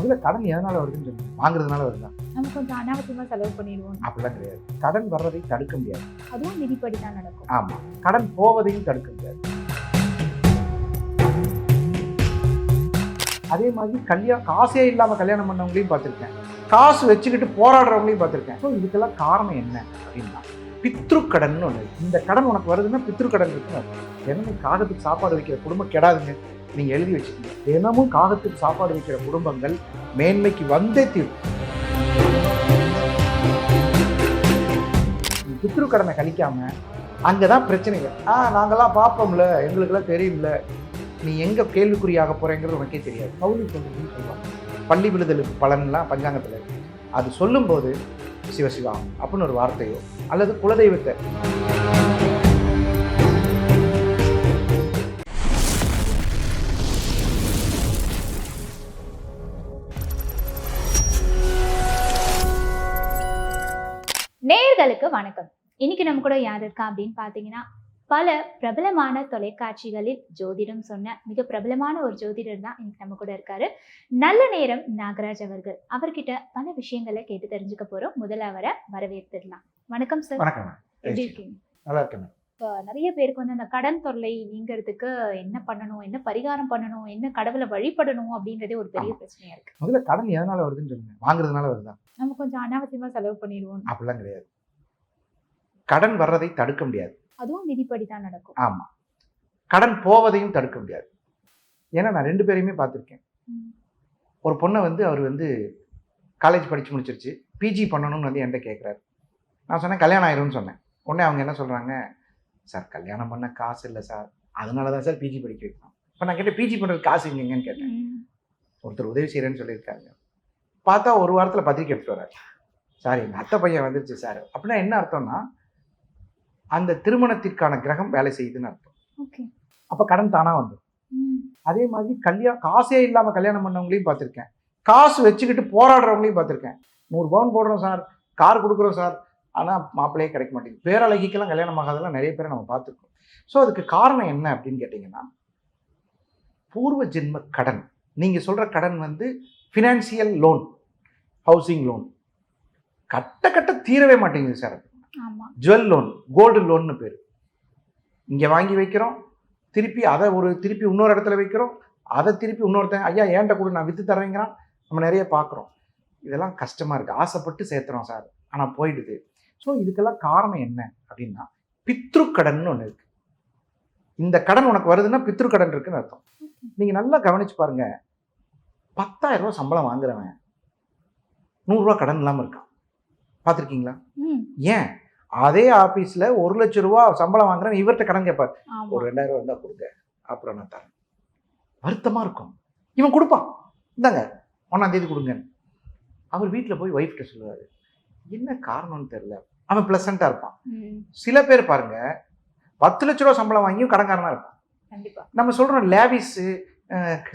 முதல்ல கடன் எதனால வருதுன்னு சொல்லுங்க வாங்குறதுனால வருதா? நம்ம கொஞ்சம் அனாவசியமா செலவு பண்ணிடுவோம். அப்படிலாம் கிடையாது. கடன் வர்றதை தடுக்க முடியாது. அதுவும் விதிப்படி தான் நடக்கும். ஆமா. கடன் போவதையும் தடுக்க முடியாது. அதே மாதிரி கல்யாணம் காசே இல்லாம கல்யாணம் பண்ணவங்களையும் பார்த்திருக்கேன். காசு வச்சுக்கிட்டு போராடுறவங்களையும் பார்த்திருக்கேன். ஸோ இதுக்கெல்லாம் காரணம் என்ன அப்படின்னா பித்ரு கடன் ஒன்று. இந்த கடன் உனக்கு வருதுன்னா பித்ரு கடன் இருக்குன்னு. தினமும் காகத்துக்கு சாப்பாடு வைக்கிற குடும்பம் கெடாதுங்க. நீங்கள் எழுதி வச்சுக்கோங்க தினமும் காகத்துக்கு சாப்பாடு வைக்கிற குடும்பங்கள் மேன்மைக்கு வந்தே தீரும். நீ பித்ரு கடனை கழிக்காம அங்கதான் பிரச்சனைகள். ஆ நாங்கள்லாம் பார்ப்போம்ல எங்களுக்கெல்லாம் தெரியும்ல. நீ எங்கே கேள்விக்குறியாக போகிறேங்கிறது உனக்கே தெரியாது. கௌரி சொல்றதுன்னு சொல்லுவாங்க. பள்ளி விழுதலுக்கு பலன்லாம் பஞ்சாங்கத்தில் இருக்குது அது சொல்லும்போது சிவசிவா அப்படின்னு ஒரு வார்த்தையோ அல்லது குலதெய்வத்தை வணக்கம். இன்னைக்கு நம்ம கூட யார் இருக்கா அப்படின்னு பார்த்தீங்கன்னா பல பிரபலமான தொலைக்காட்சிகளில் ஜோதிடம் சொன்ன மிக பிரபலமான ஒரு ஜோதிடர் தான் இன்னைக்கு நம்ம கூட இருக்காரு. நல்ல நேரம் நாகராஜ் அவர்கள். அவர்கிட்ட பல விஷயங்களை கேட்டு தெரிஞ்சுக்க போறோம். முதல்ல அவரை வரவேற்றுடலாம் வணக்கம் சார். வணக்கம் எப்படி இருக்கீங்க? நல்லா இருக்கேன் இப்போ நிறைய பேருக்கு வந்து அந்த கடன் தொல்லை நீங்கிறதுக்கு என்ன பண்ணணும் என்ன பரிகாரம் பண்ணணும் என்ன கடவுளை வழிபடணும் அப்படின்றதே ஒரு பெரிய பிரச்சனையா இருக்கு. முதல்ல கடன் எதனால வருதுன்னு சொல்லுங்க. வாங்குறதுனால வருதா? நம்ம கொஞ்சம் அனாவசியமா செலவு பண்ணிடுவோம். அப்படிலாம் கிடையாது. கடன் வர்றதை தடுக்க முடியாது. அதுவும் விதிப்படி தான் நடக்கும். ஆமா. கடன் போவதையும் தடுக்க முடியாது. ஏன்னா நான் ரெண்டு பேரையுமே பார்த்துருக்கேன். ஒரு பொண்ணை வந்து அவர் வந்து காலேஜ் படிச்சு முடிச்சிருச்சு. பிஜி பண்ணணும்னு வந்து என்கிட்ட கேட்குறாரு நான் சொன்னேன் கல்யாணம் ஆயிரும்னு சொன்னேன். உடனே அவங்க என்ன சொல்றாங்க சார் கல்யாணம் பண்ண காசு இல்லை சார். அதனால தான் சார் பிஜி படிக்க வைக்கணும். இப்போ நான் கேட்டேன் பிஜி பண்ணுறது காசு எங்கன்னு கேட்டேன். ஒருத்தர் உதவி செய்கிறேன்னு சொல்லியிருக்காங்க. பார்த்தா ஒரு வாரத்தில் பத்திரிக்கை எடுத்துட்டு வராரு சார் எங்கள் அத்தை பையன் வந்துருச்சு சார். அப்படின்னா என்ன அர்த்தம்னா அந்த திருமணத்திற்கான கிரகம் வேலை செய்யுதுன்னு அர்த்தம். ஓகே. அப்போ கடன் தானாக வந்துடும் ம். அதே மாதிரி கல்யாணம் காசே இல்லாமல் கல்யாணம் பண்ணவங்களையும் பார்த்துருக்கேன். காசு வச்சுக்கிட்டு போராடுறவங்களையும் பார்த்துருக்கேன். நூறு பவுன் போடுறோம் சார் கார் கொடுக்குறோம் சார் ஆனால் மாப்பிள்ளையே கிடைக்க மாட்டேங்குது. பேரழகிக்கெல்லாம் கல்யாணம் ஆகாதெல்லாம் நிறைய பேரை நம்ம பார்த்துருக்கோம். ஸோ அதுக்கு காரணம் என்ன அப்படின்னு கேட்டிங்கன்னா பூர்வ ஜென்ம கடன். நீங்கள் சொல்கிற கடன் வந்து ஃபினான்சியல் லோன் ஹவுசிங் லோன் கட்ட கட்ட தீரவே மாட்டேங்குது சார் ஆமா ஜுவல் லோன் கோல்டு லோன்னு பேர். இங்கே வாங்கி வைக்கிறோம் திருப்பி அதை ஒரு திருப்பி இன்னொரு இடத்துல வைக்கிறோம் அதை திருப்பி இன்னொருத்தன் ஐயா ஏன்ட்ட கூட நான் விற்று தர்றேங்கிறான். நம்ம நிறைய பார்க்குறோம். இதெல்லாம் கஷ்டமாக இருக்குது ஆசைப்பட்டு சேர்த்துறோம் சார். ஆனால் போயிடுது. ஸோ இதுக்கெல்லாம் காரணம் என்ன அப்படின்னா பித்ரு கடன் ஒன்று இருக்குது இந்த கடன் உனக்கு வருதுன்னா பித்ரு கடன் இருக்குன்னு அர்த்தம். நீங்கள் நல்லா கவனிச்சு பாருங்க. பத்தாயிரம் ரூபா சம்பளம் வாங்குறவன் நூறுரூவா கடன் இல்லாமல் இருக்கான். பார்த்துருக்கீங்களா. ஏன்? அதே ஆபீஸ்ல ஒரு லட்சம் ரூபா சம்பளம் வாங்குறேன் இவர்கிட்ட கடன் கேட்பார் ஒரு ரெண்டாயிரம் ரூபா இருந்தா கொடுங்க அப்புறம் நான் தரேன். வருத்தமா இருக்கும். இவன் கொடுப்பான். இந்தாங்க ஒன்னாம் தேதி கொடுங்க அவர் வீட்டில் போய் ஒய்ஃப்கிட்ட சொல்லுவாரு என்ன காரணம்னு தெரியல. அவன் பிளசண்டா இருப்பான். சில பேர் பாருங்க பத்து லட்ச ரூபா சம்பளம் வாங்கியும் கடன்காரனா இருப்பான். கண்டிப்பா. நம்ம சொல்றோம் லேவிஸ்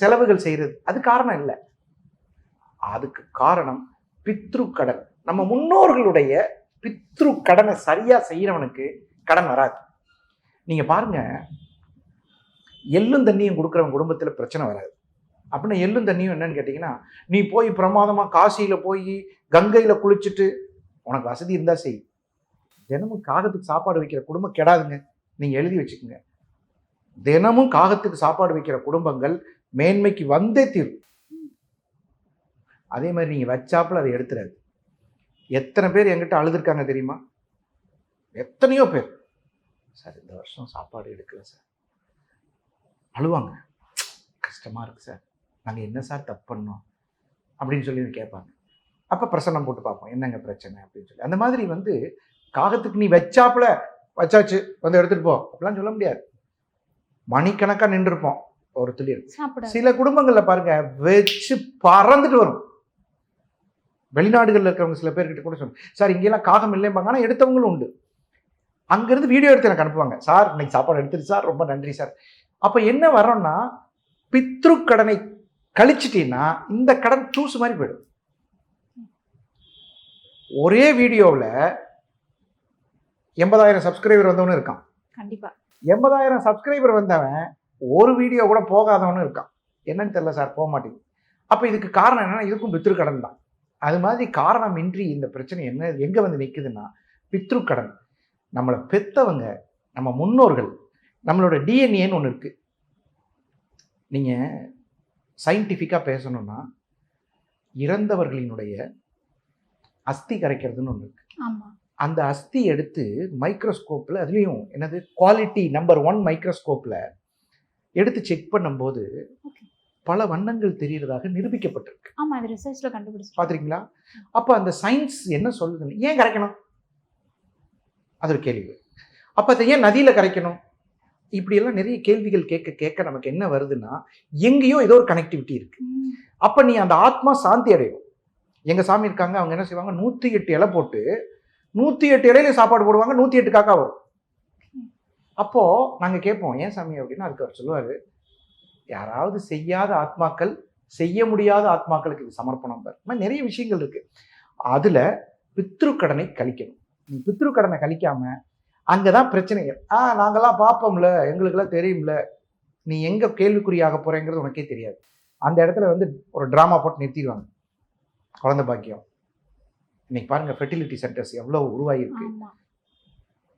செலவுகள் செய்யறது அது காரணம் இல்லை. அதுக்கு காரணம் பித்ரு கடன் நம்ம முன்னோர்களுடைய பித்ரு கடனை சரியாக செய்கிறவனுக்கு கடன் வராது. நீங்கள் பாருங்க எள்ளும் தண்ணியும் கொடுக்குறவன் குடும்பத்தில் பிரச்சனை வராது. அப்படின்னா எள்ளும் தண்ணியும் என்னன்னு கேட்டிங்கன்னா நீ போய் பிரமாதமாக காசியில் போய் கங்கையில் குளிச்சுட்டு உனக்கு வசதி இருந்தால் செய். தினமும் காகத்துக்கு சாப்பாடு வைக்கிற குடும்பம் கெடாதுங்க. நீங்கள் எழுதி வச்சுக்கோங்க. தினமும் காகத்துக்கு சாப்பாடு வைக்கிற குடும்பங்கள் மேன்மைக்கு வந்தே தீரும். அதே மாதிரி நீங்கள் வச்சாப்புல அதை எடுத்துறாது எத்தனை பேர் என்கிட்ட அழுதுருக்காங்க தெரியுமா? எத்தனையோ பேர். சார் இந்த வருஷம் சாப்பாடு எடுக்கல சார். அழுவாங்க. கஷ்டமா இருக்கு சார். நாங்கள் என்ன சார் தப்பு பண்ணோம்? அப்படின்னு சொல்லி கேட்பாங்க. அப்போ பிரசன்னம் போட்டு பார்ப்போம். என்னங்க பிரச்சனை அப்படின்னு சொல்லி. அந்த மாதிரி வந்து காகத்துக்கு நீ வச்சாப்புல. வச்சாச்சு. வந்து எடுத்துட்டு போ. அப்படிலாம் சொல்ல முடியாது. மணிக்கணக்காக நின்றுருப்போம். ஒரு சாப்பிட சில குடும்பங்கள்ல பாருங்க வச்சு பறந்துட்டு வரும். வெளிநாடுகள்ல இருக்கிறவங்க சில பேர்கிட்ட கூட சொல்லுங்க சார் இங்கெல்லாம் காகம் இல்லைம்பாங்க. ஆனா எடுத்தவங்களும் உண்டு. அங்கிருந்து வீடியோ எடுத்து எனக்கு அனுப்புவாங்க. சார் இன்னைக்கு சாப்பாடு எடுத்துட்டு சார் ரொம்ப நன்றி சார். அப்ப என்ன வரோம்னா பித்ரு கடனை கழிச்சிட்டீங்கன்னா இந்த கடன் தூசு மாதிரி போயிடும். ஒரே வீடியோவில் எண்பதாயிரம் சப்ஸ்கிரைபர் வந்தவனும் இருக்கான். கண்டிப்பா. எண்பதாயிரம் சப்ஸ்கிரைபர் வந்தவன் ஒரு வீடியோ கூட போகாதவனும் இருக்கான். என்னன்னு தெரியல சார் போக மாட்டேங்குது. அப்போ இதுக்கு காரணம் என்னன்னா இதுக்கும் பித்ருக்கடன் தான். அது மாதிரி காரணமின்றி இந்த பிரச்சனை என்ன எங்கே வந்து நிற்குதுன்னா பித்ருக்கடன். நம்மளை பெத்தவங்க நம்ம முன்னோர்கள் நம்மளோட டிஎன்ஏன்னு ஒன்று இருக்குது நீங்கள் சயின்டிஃபிக்காக பேசணும்னா இறந்தவர்களினுடைய அஸ்தி கரைக்கிறதுன்னு ஒன்று இருக்கு. ஆமா. அந்த அஸ்தி எடுத்து மைக்ரோஸ்கோப்பில் அதுலேயும் என்னது? குவாலிட்டி நம்பர் ஒன் மைக்ரோஸ்கோப்பில் எடுத்து செக் பண்ணும்போது. பல வண்ணங்கள் தெரிகிறதாக நிரூபிக்கப்பட்டிருக்கு. ஆமா அது ரிசர்ச்ல கண்டுபிடிச்சு பார்த்துருக்கீங்களா அப்போ அந்த சயின்ஸ் என்ன சொல்லுதுன்னு ஏன் கரைக்கணும்? அது ஒரு கேள்வி. அப்போ அதை ஏன் நதியில் கரைக்கணும்? இப்படியெல்லாம் நிறைய கேள்விகள் கேட்க கேட்க நமக்கு என்ன வருதுன்னா எங்கேயோ ஏதோ ஒரு கனெக்டிவிட்டி இருக்கு. அப்போ நீ அந்த ஆத்மா சாந்தி அடையும் எங்கள் சாமி இருக்காங்க அவங்க என்ன செய்வாங்க? நூற்றி எட்டு இலை போட்டு நூற்றி எட்டு இலையில சாப்பாடு போடுவாங்க நூற்றி எட்டு காக்கா வரும். அப்போது நாங்கள் கேட்போம் ஏன் சாமி? அப்படின்னா அதுக்கு அவர் சொல்லுவார். யாராவது செய்யாத ஆத்மாக்கள் செய்ய முடியாத ஆத்மாக்களுக்கு இது சமர்ப்பணம் பார். மாதிரி நிறைய விஷயங்கள் இருக்கு. அதில் பித்ருக்கடனை கழிக்கணும். நீ பித்ருக்கடனை கழிக்காம அங்கே தான் பிரச்சனைகள் ஆ நாங்கெல்லாம் பார்ப்போம்ல எங்களுக்கெல்லாம் தெரியும்ல. நீ எங்கே கேள்விக்குறியாக போகிறேங்கிறது உனக்கே தெரியாது. அந்த இடத்துல வந்து ஒரு ட்ராமா போட்டு நிறுத்திடுவாங்க. குழந்தை பாக்கியம். இன்னைக்கு பாருங்க ஃபெர்டிலிட்டி சென்டர்ஸ் எவ்வளோ உருவாகிருக்கு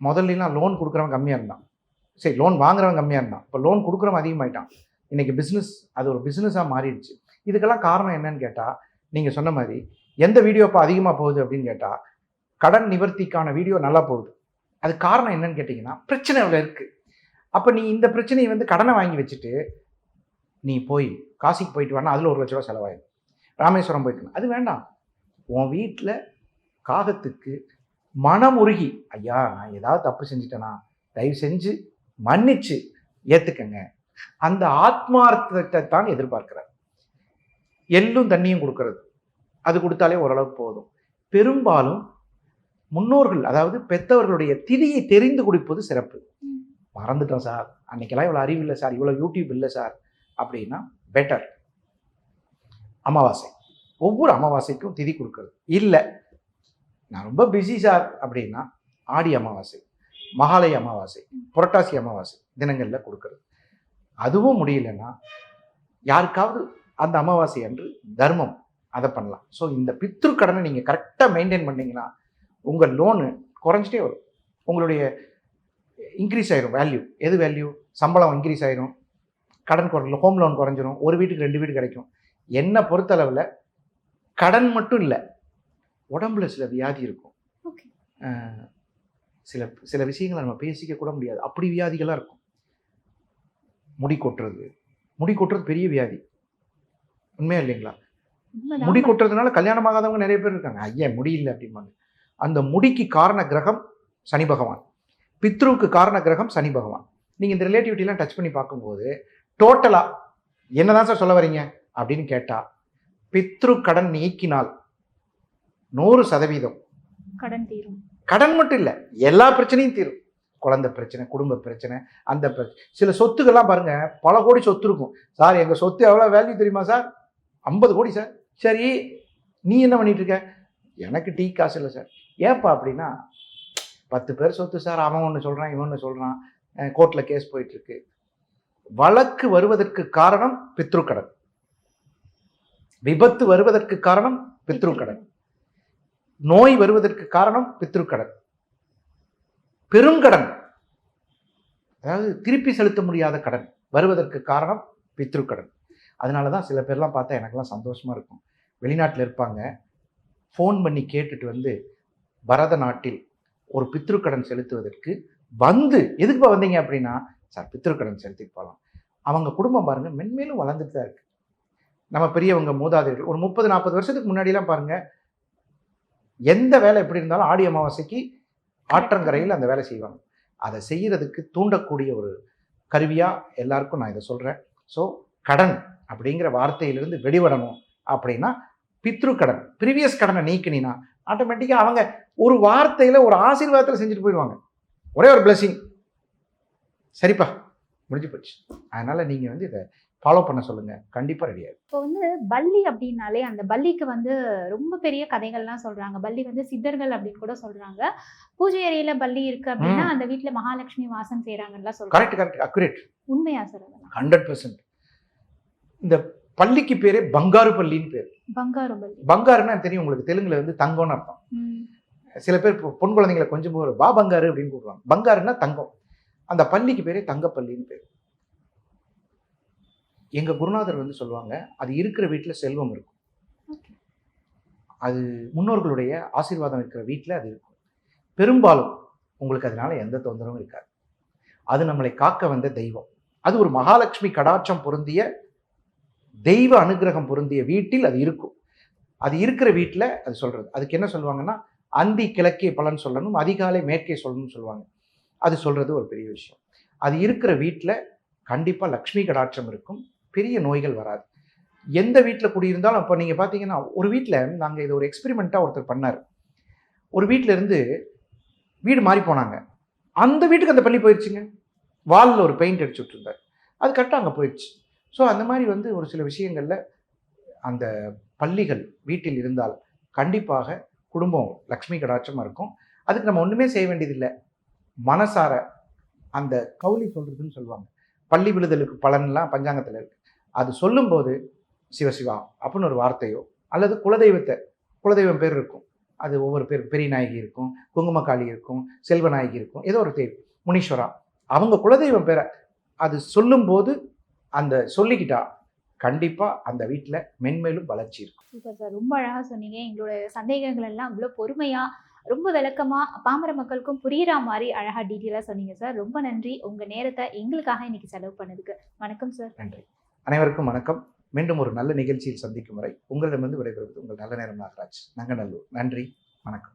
முதல்லாம் லோன் கொடுக்குறவன் கம்மியாக இருந்தான். சரி லோன் வாங்குறவன் கம்மியாக இருந்தான். இப்போ லோன் கொடுக்குறவன் அதிகமாயிட்டான். இன்றைக்கி பிஸ்னஸ் அது ஒரு பிஸ்னஸாக மாறிடுச்சு. இதுக்கெல்லாம் காரணம் என்னன்னு கேட்டால் நீங்கள் சொன்ன மாதிரி எந்த வீடியோ இப்போ அதிகமாக போகுது அப்படின்னு கேட்டால் கடன் நிவர்த்திக்கான வீடியோ நல்லா போகுது. அது காரணம் என்னன்னு கேட்டிங்கன்னா பிரச்சனை அவ்வளோ இருக்குது அப்போ நீ இந்த பிரச்சனையை வந்து கடனை வாங்கி வச்சுட்டு நீ போய் காசிக்கு போயிட்டு வரனா அதில் ஒரு லட்ச ரூபா செலவாயிடும். ராமேஸ்வரம் போயிட்டு அது வேண்டாம். உன் வீட்டில் காகத்துக்கு மனமுருகி ஐயா நான் ஏதாவது தப்பு செஞ்சிட்டேனா? தயவு செஞ்சு மன்னிச்சு ஏற்றுக்கங்க அந்த ஆத்மார்த்தத்தை தான் எதிர்பார்க்கிறார். எள்ளும் தண்ணியும் கொடுக்கறது. அது கொடுத்தாலே ஓரளவுக்கு போதும். பெரும்பாலும் முன்னோர்கள் அதாவது பெத்தவர்களுடைய திதியை தெரிந்து குடிப்பது சிறப்பு. மறந்துட்டோம் சார். அன்னைக்கெல்லாம் இவ்வளோ அறிவு இல்லை சார். இவ்வளோ யூடியூப் இல்லை சார். அப்படின்னா பெட்டர் அமாவாசை. ஒவ்வொரு அமாவாசைக்கும் திதி கொடுக்கறது. இல்லை நான் ரொம்ப பிஸி சார். அப்படின்னா ஆடி அமாவாசை மகாலய அமாவாசை புரட்டாசி அமாவாசை தினங்களில் கொடுக்கறது. அதுவும் முடியலன்னா யாருக்காவது அந்த அமாவாசை அன்று தர்மம் அதை பண்ணலாம். ஸோ இந்த பித்ரு கடனை நீங்கள் கரெக்டாக மெயின்டைன் பண்ணீங்கன்னா உங்கள் லோனு குறைஞ்சிட்டே வரும். உங்களுடைய இன்க்ரீஸ் ஆயிரும் வேல்யூ எது வேல்யூ சம்பளம் இன்க்ரீஸ் ஆயிரும். கடன் குறை ஹோம் லோன் குறைஞ்சிரும். ஒரு வீட்டுக்கு ரெண்டு வீடு கிடைக்கும். என்னை பொறுத்தளவில் கடன் மட்டும் இல்லை உடம்புல சில வியாதி இருக்கும். சில சில விஷயங்களை நம்ம பேசிக்க கூட முடியாது. அப்படி வியாதிகளாக இருக்கும். முடி கொட்டுறது. முடி கொட்டுறது பெரிய வியாதி. உண்மையா இல்லைங்களா. முடி கொட்டுறதுனால கல்யாணம் ஆகாதவங்க நிறைய பேர் இருக்காங்க. ஐயா முடியல அப்படிம்பாங்க. அந்த முடிக்கு காரண கிரகம் சனி பகவான். பித்ருவுக்கு காரண கிரகம் சனி பகவான். நீங்கள் இந்த ரிலேட்டிவிட்டிலாம் டச் பண்ணி பார்க்கும்போது டோட்டலாக என்னதான் சார் சொல்ல வரீங்க அப்படின்னு கேட்டால் பித்ரு கடன் நீக்கினால் நூறு சதவீதம். கடன் தீரும். கடன் மட்டும் இல்லை எல்லா பிரச்சனையும் தீரும். குழந்தை பிரச்சனை குடும்ப பிரச்சனை அந்த பிரச்சனை சில சொத்துக்கள்லாம் பாருங்கள் பல கோடி சொத்து இருக்கும். சார் எங்கள் சொத்து எவ்வளோ வேல்யூ தெரியுமா சார்? ஐம்பது கோடி சார். சரி நீ என்ன பண்ணிட்டு இருக்க? எனக்கு டீ காசு இல்லை சார். ஏப்பா அப்படின்னா பத்து பேர் சொத்து சார் அவன் ஒன்று சொல்கிறான் இவன் ஒன்று சொல்கிறான் கோர்ட்டில் கேஸ் போயிட்டுருக்கு வழக்கு வருவதற்கு காரணம் பித்ருக்கடன். விபத்து வருவதற்கு காரணம் பித்ருக்கடன். நோய் வருவதற்கு காரணம் பித்ருக்கடன். பெருங்கடன் அதாவது திருப்பி செலுத்த முடியாத கடன். வருவதற்கு காரணம் பித்ருக்கடன் அதனால தான் சில பேர்லாம் பார்த்தா எனக்கெல்லாம் சந்தோஷமாக இருக்கும். வெளிநாட்டில் இருப்பாங்க. ஃபோன் பண்ணி கேட்டுட்டு வந்து பரத நாட்டில் ஒரு பித்ருக்கடன் செலுத்துவதற்கு வந்து எதுக்குப்பா வந்தீங்க அப்படின்னா சார் பித்ருக்கடன் செலுத்திட்டு போகலாம் அவங்க குடும்பம் பாருங்கள் மென்மேலும் வளர்ந்துட்டு தான் இருக்குது நம்ம பெரியவங்க மூதாதையர்கள் ஒரு முப்பது நாற்பது வருஷத்துக்கு முன்னாடிலாம் பாருங்கள் எந்த வேலை எப்படி இருந்தாலும் ஆடி அமாவாசைக்கு ஆற்றங்கரையில் அந்த வேலை செய்வாங்க. அதை செய்கிறதுக்கு தூண்டக்கூடிய ஒரு கருவியாக எல்லாருக்கும் நான் இதை சொல்கிறேன் ஸோ கடன் அப்படிங்கிற வார்த்தையிலிருந்து வெளிவரணும் அப்படின்னா பித்ரு கடன் ப்ரீவியஸ் கடனை நீக்கினா ஆட்டோமேட்டிக்காக அவங்க ஒரு வார்த்தையில் ஒரு ஆசீர்வாதத்தில் செஞ்சுட்டு போயிடுவாங்க. ஒரே ஒரு பிளெஸிங் சரிப்பா முடிஞ்சு போச்சு. அதனால் நீங்கள் வந்து இதை ஃபாலோ பண்ண சொல்லுங்கள் கண்டிப்பாக ரெடியாகும் இப்போ வந்து பல்லி அப்படின்னாலே அந்த பல்லிக்கு வந்து ரொம்ப பெரிய கதைகள்லாம் சொல்றாங்க. பல்லி வந்து சித்தர்கள் அப்படின்னு கூட சொல்றாங்க. பூஜை அறையில பல்லி இருக்கு அப்படின்னா அந்த வீட்ல மகாலட்சுமி வாசம் செய்யறாங்கலாம் சொல்றாங்க. கரெக்ட் கரெக்ட் அக்குரேட் உண்மையா சார் ஹண்ட்ரட் பர்சன்ட் இந்த பள்ளிக்கு பேரே பங்காரு பள்ளின்னு பேர். பங்காரு பள்ளி பங்காருன்னா தெரியும் உங்களுக்கு. தெலுங்குல வந்து தங்கம்னு அர்த்தம். சில பேர் பொன் குழந்தைங்களை கொஞ்சம் பா பங்காரு அப்படின்னு கூப்பிடுவாங்க. பங்காருன்னா தங்கம். அந்த பள்ளிக்கு பேரே தங்கப்பள்ளின்னு பேர். எங்க குருநாதர் வந்து சொல்லுவாங்க அது இருக்கிற வீட்டில் செல்வம் இருக்கும். அது முன்னோர்களுடைய ஆசீர்வாதம் இருக்கிற வீட்டில் அது இருக்கும். பெரும்பாலும் உங்களுக்கு அதனால எந்த தொந்தரவும் இருக்காது. அது நம்மளை காக்க வந்த தெய்வம். அது ஒரு மகாலட்சுமி கடாட்சம் பொருந்திய தெய்வ அனுகிரகம் பொருந்திய வீட்டில் அது இருக்கும். அது இருக்கிற வீட்டில் அது சொல்றது. அதுக்கு என்ன சொல்லுவாங்கன்னா அந்தி கிழக்கே பலன் சொல்லணும் அதிகாலை மேற்கே சொல்லணும்னு சொல்லுவாங்க. அது சொல்றது ஒரு பெரிய விஷயம். அது இருக்கிற வீட்டில் கண்டிப்பாக லக்ஷ்மி கடாட்சம் இருக்கும். பெரிய நோய்கள் வராது. எந்த வீட்டில் குடியிருந்தாலும் இப்போ நீங்கள் பார்த்தீங்கன்னா ஒரு வீட்டில் நாங்கள் இது ஒரு எக்ஸ்பெரிமெண்ட்டாக ஒருத்தர் பண்ணார். ஒரு வீட்டில் இருந்து வீடு மாறி போனாங்க. அந்த வீட்டுக்கு அந்த பள்ளி போயிடுச்சுங்க வாலில் ஒரு பெயிண்ட் அடிச்சு விட்டுருந்தார். அது கரெக்டாக அங்கே போயிடுச்சு ஸோ அந்த மாதிரி வந்து ஒரு சில விஷயங்களில் அந்த பள்ளிகள் வீட்டில் இருந்தால் கண்டிப்பாக குடும்பம் லக்ஷ்மி கடாட்சமாக இருக்கும். அதுக்கு நம்ம ஒன்றுமே செய்ய வேண்டியதில்லை. மனசார அந்த கவுலி சொல்கிறதுன்னு சொல்லுவாங்க. பள்ளி விழுதலுக்கு பலன்லாம் பஞ்சாங்கத்தில் இருக்குது அது சொல்லும்போது சிவசிவா அப்படின்னு ஒரு வார்த்தையோ அல்லது குலதெய்வத்தை குலதெய்வம் பேர் இருக்கும். அது ஒவ்வொரு பேர் பெரிய நாயகி இருக்கும் குங்குமக்காளி இருக்கும் செல்வநாயகி இருக்கும் ஏதோ ஒரு தெய்வம் முனீஸ்வரா. அவங்க குலதெய்வம் பேரை அது சொல்லும்போது அந்த சொல்லிக்கிட்டா கண்டிப்பாக அந்த வீட்டில் மென்மேலும் வளர்ச்சி இருக்கும். Super sir. ரொம்ப அழகா சொன்னீங்க. எங்களோட சந்தேகங்கள் எல்லாம் இவ்வளோ பொறுமையா ரொம்ப விளக்கமா பாமர மக்களுக்கும் புரியுற மாதிரி அழகா டீட்டெயிலாக சொன்னீங்க சார். ரொம்ப நன்றி. உங்க நேரத்தை எங்களுக்காக இன்னைக்கு செலவு பண்ணதுக்கு. வணக்கம் சார். நன்றி. அனைவருக்கும் வணக்கம். மீண்டும் ஒரு நல்ல நிகழ்ச்சியில் சந்திக்கும் வரை உங்களிடமிருந்து விடைபெறுவது உங்கள் நல்ல நேரம் நாகராஜ். நங்கநல்லூர் நன்றி. வணக்கம்.